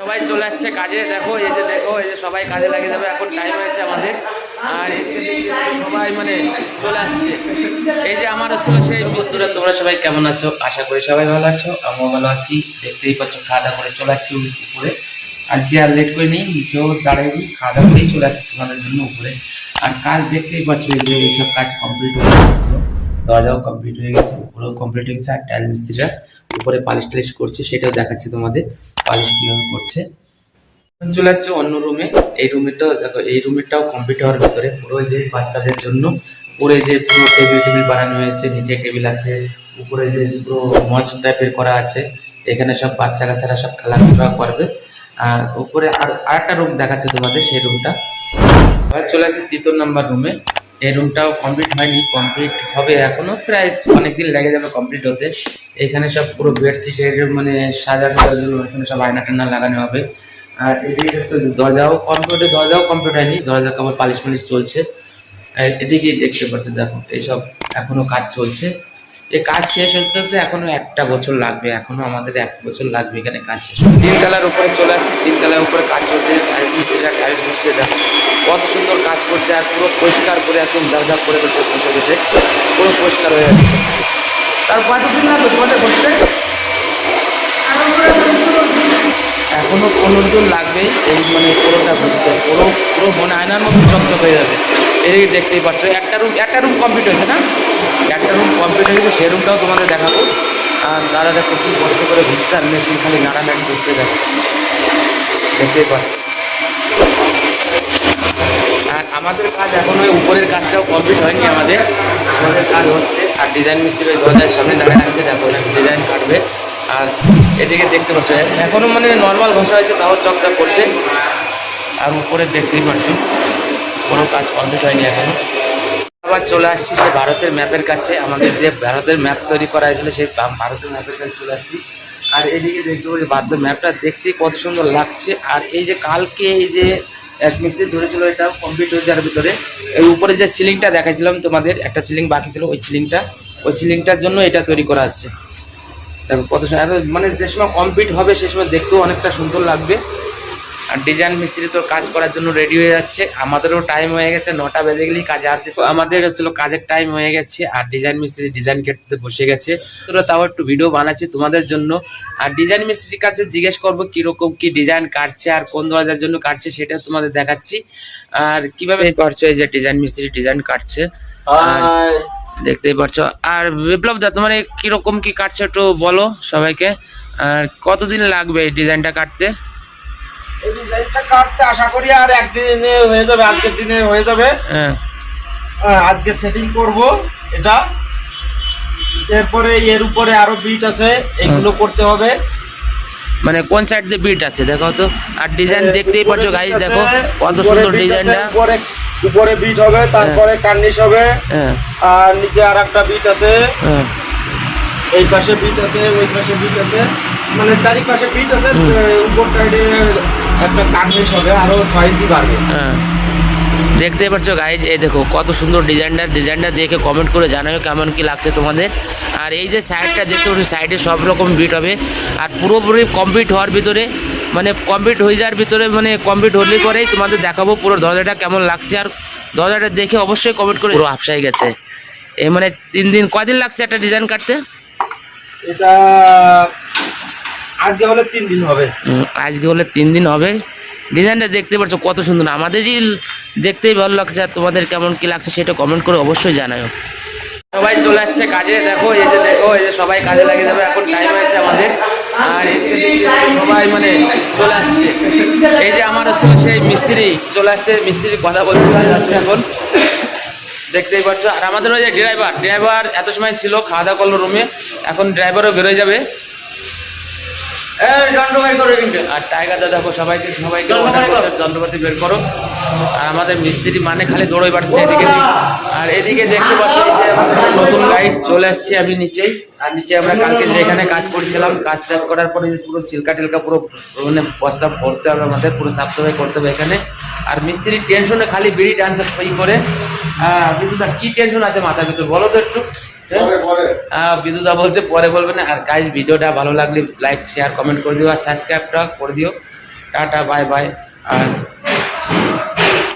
সবাই চলে আসছে কাজে। দেখো, এই যে দেখো, এই যে সবাই কাজে লাগে যাবে, এখন টাইম হয়েছে আমাদের। আর সবাই মানে চলে আসছে। এই যে আমার সেই মিস্ত্রিরা তোমরা সবাই কেমন আছো? আশা করি সবাই ভালো আছো। আমিও ভালো আছি। দেখতেই পাচ্ছ খাওয়া দাওয়া করে চলে আসছি উপরে আজকে আর লেট করে নিই, নিচেও দাঁড়াইনি খাওয়া দাওয়া করেই চলে আসছি তোমাদের জন্য উপরে। আর কাজ দেখতেই পাচ্ছ যে এইসব কাজ কমপ্লিট হয়ে গেছে। দরজাও কমপ্লিট হয়ে গেছে উপরেও কমপ্লিট হয়ে গেছে। আর টাইল মিস্ত্রিরা উপরে পালিশ টালিশ করছে, সেটাও দেখাচ্ছি তোমাদের। পালিশ কীভাবে করছে। চলে আসছে অন্য রুমে এই রুমেটাও দেখো, এই রুমেরটাও কমপ্লিট হওয়ার ভিতরে পুরো যে বাচ্চাদের জন্য, উপরে যে পুরো টেবিল টেবিল বানানো হয়েছে, নিচে টেবিল আছে, উপরে যে পুরো মঞ্চ টাইপের করা আছে, এখানে সব বাচ্চা কাচ্চারা সব খেলাধুলা করবে। আর উপরে আর আরেকটা রুম দেখাচ্ছে তোমাদের, সেই রুমটা চলে আসছে তৃতীয় নাম্বার রুমে এই রুমটাও কমপ্লিট হয়নি কমপ্লিট হবে এখনও। প্রায় অনেকদিন লেগে যাবে কমপ্লিট হতে। এখানে সব পুরো বেডশিটের মানে সাজানোর জন্য এখানে সব আয়না টান্না লাগানো হবে। আর এদিকে হচ্ছে দরজাও কমপ্লিট দরজাও কমপ্লিট হয়নি। দরজা কাপড় পালিশ মালিশ চলছে। এদিকে দেখতে পাচ্ছ দেখো এইসব এখনও কাজ চলছে। এই কাজ শেষ হতে হতে এখনও একটা বছর লাগবে, এখনও আমাদের এক বছর লাগবে এখানে কাজ শেষ। তিনতলার উপরে চলে আসছে, তিনতলার উপরে কাজ চলছে। দেখো। কাজ করছে আর পুরো পরিষ্কার করে একদম ঝাড় করে করছে বসে বসে, পুরো পরিষ্কার হয়ে যাচ্ছে তার কতদিন লাগবে তোমাদের বসতে এখনও পনেরো দিন লাগবে এই মানে পুরোটা বুঝতে পুরো পুরো মনে আয়নার মতো চকচক হয়ে যাবে। এদিকে দেখতেই পাচ্ছ, একটা রুম একটা রুম কমপ্লিট হয়েছে না? একটা রুম কমপ্লিট হয়ে গেছে সেই রুমটাও তোমাদের দেখাবো। আর দাদা দেখো কি কষ্ট করে ঘুরছে, আর মেশিন খালি নাড়া নাড়ানাড়ি করছে, দেখো। দেখতেই পাচ্ছ। আর আমাদের কাজ এখনও ওই উপরের কাজটাও কমপ্লিট হয়নি আমাদের। আমাদের কাজ হচ্ছে, আর ডিজাইন মিস্ত্রি ওই দরজার সামনে দাঁড়িয়ে আছে, দেখো ডিজাইন কাটবে। আর এদিকে দেখতে পাচ্ছ, এখনও মানে নর্মাল ঘষা হয়েছে, তাও চকচক করছে। আর উপরে দেখতেই পাচ্ছ, কোনো কাজ কমপ্লিট হয়নি এখনও। আবার চলে আসছি সেই ভারতের ম্যাপের কাছে, আমাদের যে ভারতের ম্যাপ তৈরি করা হয়েছিল, সেই ভারতের ম্যাপের কাছে চলে আসছি। আর এদিকে দেখতে পাচ্ছি, ভারতের ম্যাপটা দেখতে কত সুন্দর লাগছে। আর এই যে কালকে এই যে এক মিস্ত্রি ধরেছিল এটা কমপ্লিট হয়ে যাওয়ার ভিতরে। এই উপরে যে সিলিংটা দেখাইছিলাম তোমাদের, একটা সিলিং বাকি ছিল, ওই সিলিংটা ওই সিলিংটার জন্য এটা তৈরি করা আছে দেখো কত মানে যে সময় কমপ্লিট হবে, সে সময় দেখতেও অনেকটা সুন্দর লাগবে। আর ডিজাইন মিস্ত্রি তো কাজ করার জন্য রেডি হয়ে যাচ্ছে। আমাদেরও টাইম হয়ে গেছে নটা বেজে গেলেই কাজে আসতে আমাদের হচ্ছিল কাজের টাইম হয়ে গেছে আর ডিজাইন মিস্ত্রি ডিজাইন কেটতে বসে গেছে। তোরা তাও একটু ভিডিও বানাচ্ছি তোমাদের জন্য। আর ডিজাইন মিস্ত্রির কাছে জিজ্ঞেস করব কীরকম কি ডিজাইন কাটছে আর কোন দরজার জন্য কাটছে সেটা তোমাদের দেখাচ্ছি। আর কীভাবে পারছ এই যে ডিজাইন মিস্ত্রি ডিজাইন কাটছে? আর দেখতেই পারছ। আর বিপ্লব দা তোমার এই কীরকম কি কাটছে একটু বলো সবাইকে। আর কতদিন লাগবে এই ডিজাইনটা কাটতে? এই ডিজাইনটা কাটতে আশা করি আর একদিনে হয়ে যাবে আজকের দিনে হয়ে যাবে। হ্যাঁ। আজকে সেটিং করব এটা। এরপরে এর উপরে আরও বিট আছে এগুলো করতে হবে। মানে কোন সাইড দিয়ে বিট আছে দেখো তো। আর ডিজাইন দেখতেই পাচ্ছ গাইজ দেখো কত সুন্দর ডিজাইনটা উপরে উপরে বিট হবে তারপরে কার্নিশ হবে। হ্যাঁ। আর নিচে আর একটা বিট আছে। হ্যাঁ। এই পাশে বিট আছে ওই পাশে বিট আছে। মানে চারিপাশে বিট আছে উপর সাইডে একটা কার্নিশ হবে আরও ছয় ইঞ্চি বাড়বে। হ্যাঁ। দেখতে পাচ্ছ গাইজ এই দেখো কত সুন্দর ডিজাইনটা ডিজাইনটা দেখে কমেন্ট করে জানাবে কেমন কি লাগছে তোমাদের। আর এই যে সাইডটা দেখতে পাচ্ছ সাইডে সব রকম বিট হবে। আর পুরোপুরি কমপ্লিট হওয়ার ভিতরে মানে কমপ্লিট হয়ে যাওয়ার ভিতরে মানে কমপ্লিট হলে পরেই তোমাদের দেখাবো পুরো দরজাটা কেমন লাগছে। আর দরজাটা দেখে অবশ্যই কমেন্ট করে পুরো আপসাই গেছে। এই মানে তিন দিন কদিন লাগছে একটা ডিজাইন কাটতে? এটা আজকে হলে তিন দিন হবে। আজকে হলে তিন দিন হবে। ডিজাইনটা দেখতে পাচ্ছ কত সুন্দর। আমাদেরই দেখতেই ভালো লাগছে, আর তোমাদের কেমন কি লাগছে সেটা কমেন্ট করে অবশ্যই জানাও সবাই চলে আসছে কাজে, দেখো, এই যে দেখো, এই যে সবাই কাজে লাগে যাবে এখন টাইম হয়েছে আমাদের। আর সবাই মানে চলে আসছে। এই যে আমার হচ্ছে সেই মিস্ত্রি চলে আসছে মিস্ত্রি কথা বলতে যাচ্ছে এখন। দেখতেই পাচ্ছ আর আমাদের ওই যে ড্রাইভার ড্রাইভার এত সময় ছিল খাওয়া দাওয়া করল রুমে এখন ড্রাইভারও বেরোয় যাবে। যন্ত্রপাতি করো কিন্তু আর টাইগার দাদা সবাইকে সবাইকে যন্ত্রপাতি বের করো। আর আমাদের মিস্ত্রি মানে খালি দৌড়ই বাড়ছে এদিকে। আর এদিকে দেখতে পাচ্ছ যে নতুন গাইস চলে আসছি আমি নিচেই। আর নিচে আমরা কালকে যেখানে কাজ করছিলাম কাজ টাজ করার পরে পুরো চিলকা টিলকা পুরো মানে বস্তা ভরতে হবে আমাদের পুরো সাফ সাফাই করতে হবে এখানে। আর মিস্ত্রি টেনশনে খালি বিড়ি টানছে ই করে। বিদ্যুৎ কি টেনশন আছে মাথার ভিতর? বলো তো একটু। বিদ্যুদা বলছে, পরে বলবে না। আর গাইজ ভিডিওটা ভালো লাগলে লাইক শেয়ার কমেন্ট করে দিও আর সাবস্ক্রাইবটা করে দিও। টাটা বাই বাই আর